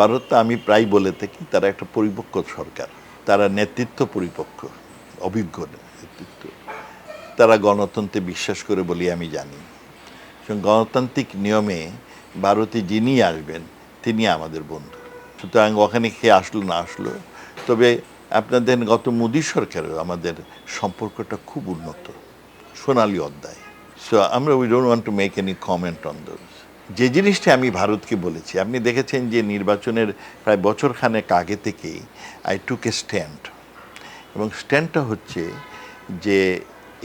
ভারত আমি প্রায় বলে থাকি, তারা একটা পরিপক্ক সরকার। তারা নেতৃত্ব পরিপক্ক, অভিজ্ঞ নেতৃত্ব। তারা গণতন্ত্রে বিশ্বাস করে বলি আমি জানি। গণতান্ত্রিক নিয়মে ভারতে যিনি আসবেন, তিনি আমাদের বন্ধু। সুতরাং ওখানে খেয়ে আসলো না আসলো, তবে আপনাদের গত মোদী সরকারেও আমাদের সম্পর্কটা খুব উন্নত। সোনালি অধ্যায়। সো আমরা we don't want to make any comment on those যে জিনিসটা আমি ভারতকে বলেছি, আপনি দেখেছেন যে নির্বাচনের প্রায় বছর খানেক আগে থেকেই আই টুক এ স্ট্যান্ড এবং স্ট্যান্ডটা হচ্ছে যে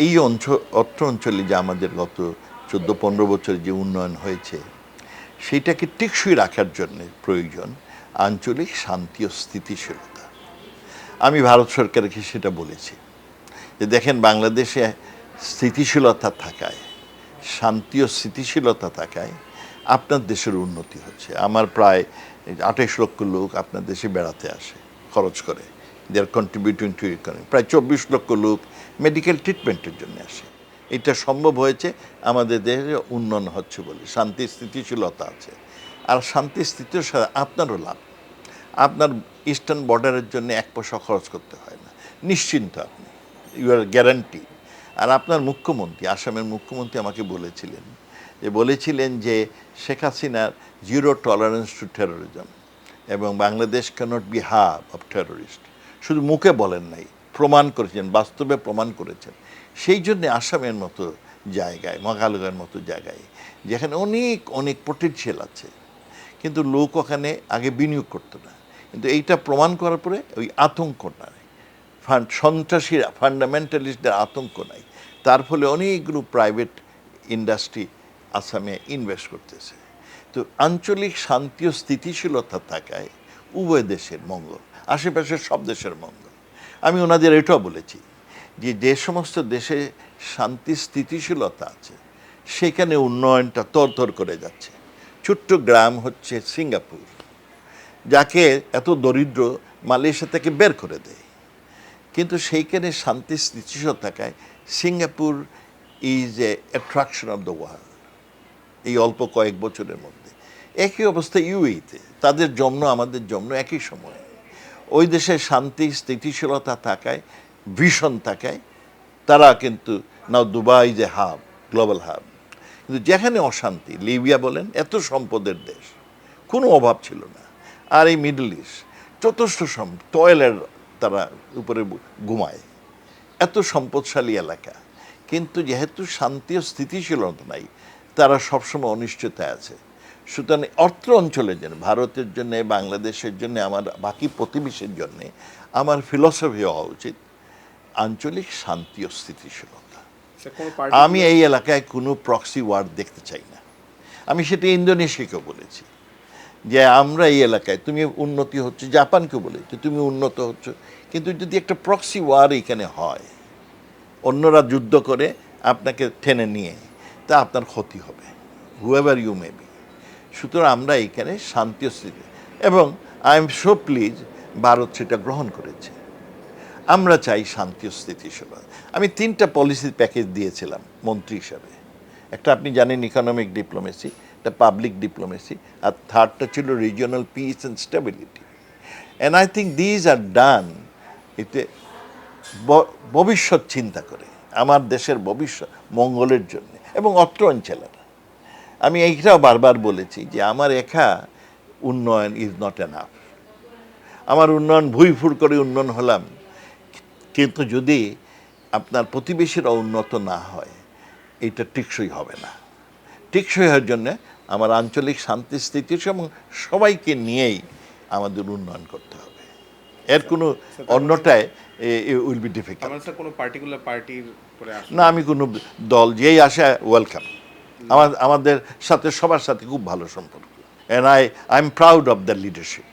এই অঞ্চল অত্র অঞ্চলে যে আমাদের গত চোদ্দ, পনেরো বছর যে উন্নয়ন হয়েছে, সেইটাকে টেকসই রাখার জন্য প্রয়োজন আঞ্চলিক শান্তি ও স্থিতিশীলতা। আমি ভারত সরকারকে সেটা বলেছি যে দেখেন বাংলাদেশে স্থিতিশীলতা থাকায়, শান্তি ও স্থিতিশীলতা থাকায় আপনার দেশের উন্নতি হচ্ছে। আমার প্রায় আঠাইশ লক্ষ লোক আপনার দেশে বেড়াতে আসে, খরচ করে। They are contributing to economy প্রায় চব্বিশ লক্ষ লোক মেডিকেল ট্রিটমেন্টের জন্য আসে। এটা সম্ভব হয়েছে, আমাদের দেশে উন্নয়ন হচ্ছে বলে। শান্তি, স্থিতিশীলতা আছে। আর শান্তি, স্থিতিশীলতা, আপনারও লাভ। আপনার ইস্টার্ন বর্ডারের জন্য এক পয়সা খরচ করতে হয় না। নিশ্চিন্ত আপনি। ইউ আর গ্যারান্টি আর আপনার মুখ্যমন্ত্রী, আসামের মুখ্যমন্ত্রী আমাকে বলেছিলেন যে বলেছিলেন যে শেখ হাসিনার জিরো টলারেন্স টু টেরোরিজম এবং Bangladesh cannot be hub of terrorist শুধু মুখে বলেন নাই, প্রমাণ করেছেন, বাস্তবে প্রমাণ করেছেন। সেই জন্যে আসামের মতো জায়গায় মগালগার মতো জায়গায়, যেখানে অনেক অনেক পোটেনশিয়াল আছে, কিন্তু লোক ওখানে আগে বিনিয়োগ করতো না। কিন্তু এইটা প্রমাণ করার পরে ওই আতঙ্কটা নেই ফান্ড সন্ত্রাসীর ফান্ডামেন্টালিস্টদের আতঙ্ক নাই। তার ফলে অনেকগুলো প্রাইভেট ইন্ডাস্ট্রি আসামে ইনভেস্ট করতেছে। তো আঞ্চলিক শান্তি ও স্থিতিশীলতা থাকায় উভয় দেশের মঙ্গল, আশেপাশের সব দেশের মঙ্গল। আমি ওনাদের এটাও বলেছি যে যে সমস্ত দেশে শান্তি, স্থিতিশীলতা আছে, সেখানে উন্নয়নটা তরতর করে যাচ্ছে। ছোট্ট গ্রাম হচ্ছে সিঙ্গাপুর, যাকে এত দরিদ্র মালয়েশিয়া থেকে বের করে দেয়। কিন্তু সেইখানে শান্তি স্থিতিশীল থাকায় Singapore is a attraction of the world এই অল্প কয়েক বছরের মধ্যে। একই অবস্থা ইউইতে তাদের জন্ম, আমাদের জন্ম একই সময়ে। ওই দেশে শান্তি স্থিতিশীলতা থাকায়, ভীষণ থাকায়, তারা কিন্তু নাও দুবাই যে হাব গ্লোবাল হাব কিন্তু যেখানে অশান্তি লিবিয়া বলেন, এত সম্পদের দেশ, কোনো অভাব ছিল না। আর এই মিডল ইস্ট যথেষ্ট সম টয়লের তারা উপরে ঘুমায়। এত সম্পদশালী এলাকা। কিন্তু যেহেতু শান্তি ও স্থিতিশীলতা নাই তারা সবসময় অনিশ্চয়তায় আছে। সুতরাং অর্থ অঞ্চলের জন্য ভারতের জন্য বাংলাদেশের জন্য আমার বাকি প্রতিবেশীর জন্য আমার ফিলসফি হওয়া উচিত আঞ্চলিক শান্তি ও স্থিতিশীলতা। party আমি এই এলাকায় কোনো প্রক্সি ওয়ার্ড দেখতে চাই না। আমি সেটা ইন্দোনেশিয়াকে বলেছি। যে আমরা এই এলাকায়, তুমি উন্নতি হচ্ছে জাপানকে বলে যে তুমি উন্নত হচ্ছে। কিন্তু যদি একটা প্রক্সি ওয়ার এখানে হয়, অন্যরা যুদ্ধ করে আপনাকে টেনে নিয়ে, তা আপনার ক্ষতি হবে। হুয়েভার ইউ মে বি সুতরাং আমরা এখানে শান্তি স্থিতি। এবং I am so pleased Bharat সেটা গ্রহণ করেছে। আমরা চাই শান্তি স্থিতিশীলতা। আমি তিনটা পলিসি প্যাকেজ দিয়েছিলাম, মন্ত্রী হিসাবে। একটা আপনি জানেন ইকোনমিক ডিপ্লোমেসি একটা পাবলিক ডিপ্লোমেসি আর থার্ডটা ছিল regional peace and stability and I think these are done এতে ভবিষ্যৎ চিন্তা করে, আমার দেশের ভবিষ্যৎ, মঙ্গলের জন্য এবং অত্র অঞ্চলের। আমি এইটাও বারবার বলেছি যে আমার একা উন্নয়ন ইজ নট এনাফ আমার উন্নয়ন ভুইফুর করে উন্নয়ন হলাম, কিন্তু যদি আপনার প্রতিবেশীরা উন্নত না হয়, এটা টেকসই হবে না। টেকসই হওয়ার জন্য আমার আঞ্চলিক শান্তি স্থিতি এবং সবাইকে নিয়েই আমাদের উন্নয়ন করতে হবে। এর কোনো অন্যটায় উইল বি ডিফিকাল্ট কোনো পার্টিকুলার পার্টির না। আমি কোনো দল যেই আসে ওয়েলকাম আমার আমাদের সাথে সবার সাথে খুব ভালো সম্পর্ক। And I I am proud of the leadership